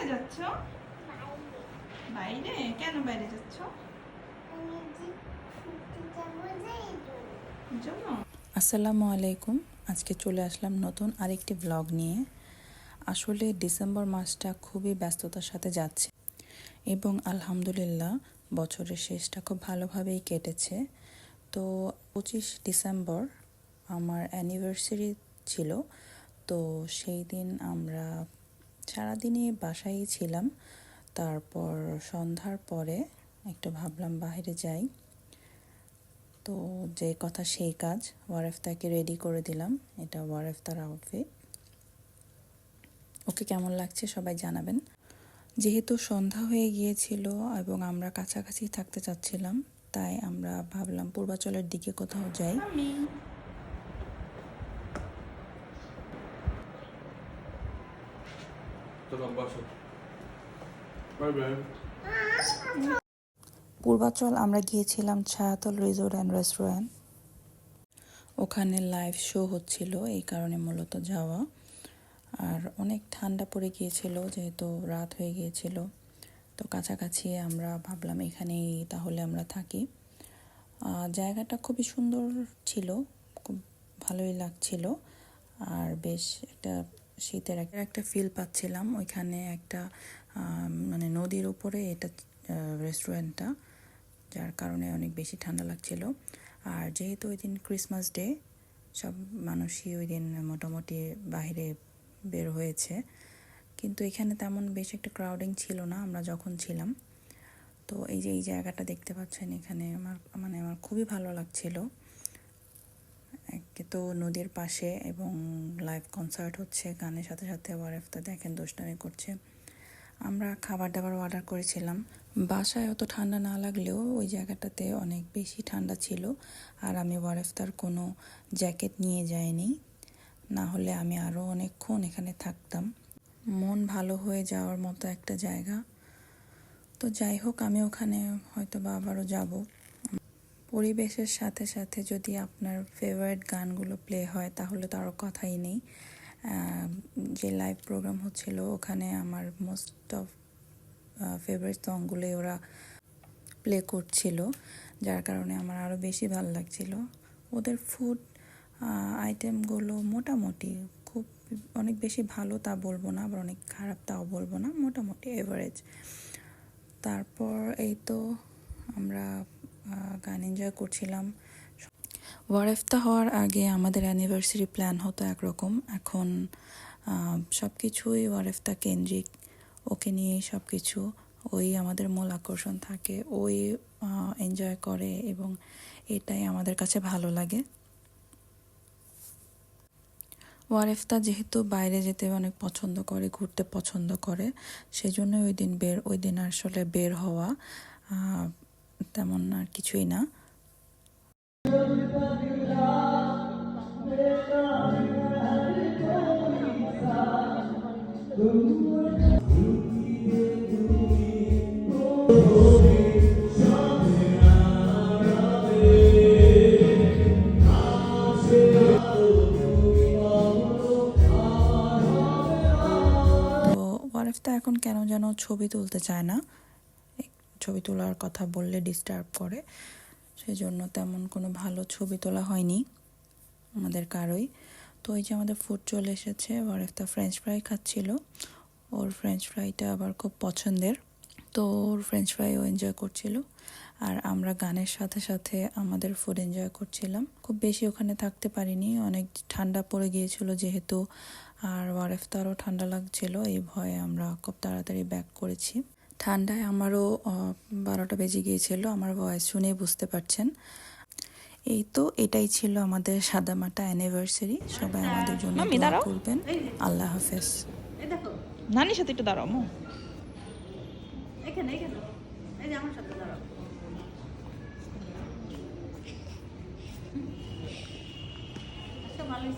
কোথায় যাচ্ছ? বাইরে? কেন বাইরে যাচ্ছ? আসসালামু আলাইকুম। আজকে চলে আসলাম নতুন আরেকটি ব্লগ নিয়ে। আসলে ডিসেম্বর মাসটা খুবই ব্যস্ততার সাথে যাচ্ছে এবং আলহামদুলিল্লাহ বছরের শেষটা খুব ভালোভাবেই কেটেছে। তো পঁচিশ ডিসেম্বর আমার অ্যানিভার্সারি ছিল। তো সেই দিন আমরা সারাদিনই বাসায় ছিলাম। তারপর সন্ধ্যার পরে একটু ভাবলাম বাইরে যাই। তো যে কথা সেই কাজ, ওয়ারেফতাকে রেডি করে দিলাম। এটা ওয়ারেফতার আউটফিট ওকে কেমন লাগছে সবাই জানাবেন। যেহেতু সন্ধ্যা হয়ে গিয়েছিল এবং আমরা কাছাকাছি থাকতে চাচ্ছিলাম, তাই আমরা ভাবলাম পূর্বাচলের দিকে কোথাও যাই। আমি বাই বাই পূর্বাচল আমরা গিয়েছিলাম ছায়াতল রিসোর্ট অ্যান্ড রেস্টুরেন্ট। ওখানে লাইভ শো হচ্ছিল এই কারণে মূলত যাওয়া। আর অনেক ঠান্ডা পড়ে গিয়েছিল যেহেতু রাত হয়ে গিয়েছিল। তো কাছাকাছি আমরা ভাবলাম এখানেই তাহলে আমরা থাকি। জায়গাটা খুবই সুন্দর ছিল খুব ভালোই লাগছিল। আর বেশ একটা শীতের একটা ফিল পাচ্ছিলাম। ওইখানে একটা মানে নদীর উপরে এটা রেস্টুরেন্টটা যার কারণে অনেক বেশি ঠান্ডা লাগছিল। আর যেহেতু ওই দিন ক্রিসমাস ডে সব মানুষই ওই দিন মোটামুটি বাইরে বের হয়েছে। কিন্তু এখানে তেমন বেশ একটা ক্রাউডিং ছিল না, আমরা যখন ছিলাম। তো এই যে, এই জায়গাটা দেখতে পাচ্ছেন এখানে আমার মানে আমার খুবই ভালো লাগছিল। একে তো নদীর পাশে এবং লাইভ কনসার্ট হচ্ছে, গানের সাথে সাথে ওয়ারেফতা দেখেন, দুষ্টামি করছে। আমরা খাবার দাবার অর্ডার করেছিলাম। বাসায় অত ঠান্ডা না লাগলেও ওই জায়গাটাতে অনেক বেশি ঠান্ডা ছিল আর আমি ওয়ারেফতার কোনো জ্যাকেট নিয়ে যাইনি। না হলে আমি আরও অনেকক্ষণ এখানে থাকতাম। মন ভালো হয়ে যাওয়ার মতো একটা জায়গা। তো যাই হোক, আমি ওখানে হয়তো বা আবারও যাব। পরিবেশের সাথে সাথে যদি আপনার ফেভারিট গানগুলো প্লে হয়, তাহলে তো আরও কথাই নেই। যে লাইভ প্রোগ্রাম হচ্ছিল, ওখানে আমার মোস্ট অফ ফেভারিট সংগুলোই ওরা প্লে করছিল, যার কারণে আমার আরও বেশি ভালো লাগছিল। ওদের ফুড আইটেমগুলো মোটামুটি খুব অনেক বেশি ভালো তা বলব না, আবার অনেক খারাপ তাও বলব না, মোটামুটি এভারেজ তারপর এই তো আমরা গান এনজয় করছিলাম। ওয়ারেফতা হওয়ার আগে আমাদের অ্যানিভার্সারি প্ল্যান হতো একরকম। এখন সব কিছুই ওয়ারেফতা কেন্দ্রিক। ওকে নিয়েই সব কিছু ওই আমাদের মূল আকর্ষণ থাকে। ওই এনজয় করে এবং এটাই আমাদের কাছে ভালো লাগে। ওয়ারেফতা যেহেতু বাইরে যেতে অনেক পছন্দ করে, ঘুরতে পছন্দ করে সেজন্য ওই দিন বের, ওই দিন আসলে বের হওয়া। তেমন আর কিছুই না। তো ওয়ারেফতা এখন কেন যেন ছবি তুলতে চায় না? ছবি তোলার কথা বললে ডিস্টার্ব করে। সেজন্য তেমন কোনো ভালো ছবি তোলা হয়নি আমাদের কারোই। তো এই যে আমাদের ফুড চলে এসেছে ওয়ারেফতা ফ্রেঞ্চ ফ্রাই খাচ্ছিল। ওর ফ্রেঞ্চ ফ্রাইটা আবার খুব পছন্দের। তো ওর ফ্রেঞ্চ ফ্রাইও এনজয় করছিল। আর আমরা গানের সাথে সাথে আমাদের ফুড এনজয় করছিলাম। খুব বেশি ওখানে থাকতে পারিনি, অনেক ঠান্ডা পড়ে গিয়েছিল যেহেতু। আর ওয়ারেফতারও ঠান্ডা লাগছিল, এই ভয়ে আমরা খুব তাড়াতাড়ি ব্যাক করেছি। ঠান্ডায় আমারও বারোটা বেজে গিয়েছিল আমার ভয়েস শুনেই বুঝতে পারছেন। এই তো এটাই ছিল আমাদের সাদামাটা অ্যানিভার্সারি সবাই আমাদের জন্য দোয়া করবেন। আল্লাহ হাফেজ। নানির সাথে একটু দাঁড়াও মো। এখানে এখানে। এই যে আমার সাথে দাঁড়াও। ভালো